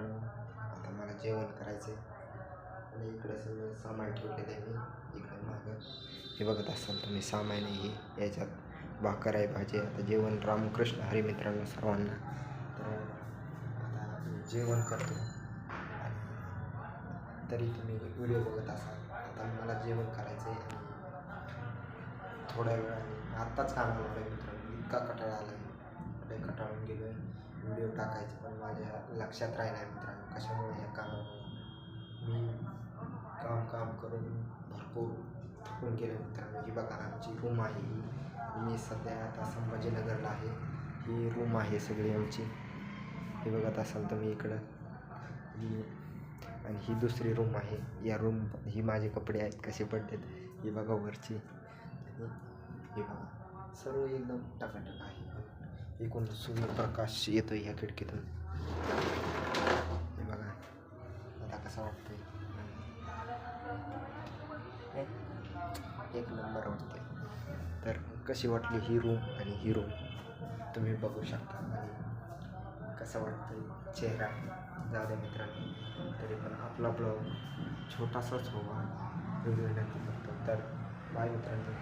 मित्रांनो आता मला जेवण करायचं आहे आणि इकडं सगळं सामान ठेवलेलं आहे. मी इकडं मागं. हे बघत असाल तुम्ही सामान आहे हे याच्यात भाकर आहे भाजी आता जेवण रामकृष्ण हरी मित्रांनो सर्वांना. तर आता जेवण करतो. आणि तरी तुम्ही व्हिडिओ बघत असाल. आता मला जेवण करायचं आहे आणि थोड्या वेळाने आत्ताच कामाला आहे मित्रांनो. इतका कटाळा आला आहे कटाळून गेलो आहे व्हिडिओ टाकायचे पण माझ्या लक्षात राहिला आहे मित्रांनो. कशामुळे ह्या कामामुळे मी काम काम करून भरपूर थकून गेलो मित्रांनो. ही बघा आमची रूम आहे ही. मी सध्या आता संभाजीनगरला आहे. ही रूम आहे सगळी आमची. हे बघत असाल तुम्ही इकडं. ही आणि ही दुसरी रूम आहे. या रूम ही माझे कपडे आहेत कसे पडतात ही बघा वरची. हे बघा सर्व एकदम टकाटक आहे. एकूण सूर्यप्रकाश आहे ह्या खिडकीतून. हे बघा आता कसं वाटतंय. एक नंबर वाटते तर कशी वाटली ही रूम आणि ही रूम तुम्ही बघू शकता. आणि कसं वाटतं चेहरा. जाऊ द्या मित्रांनो. तरी पण आपला ब्लॉग छोटासाच व्हावा. व्हिडिओ नक्की बघतो. तर बाय मित्रांनो.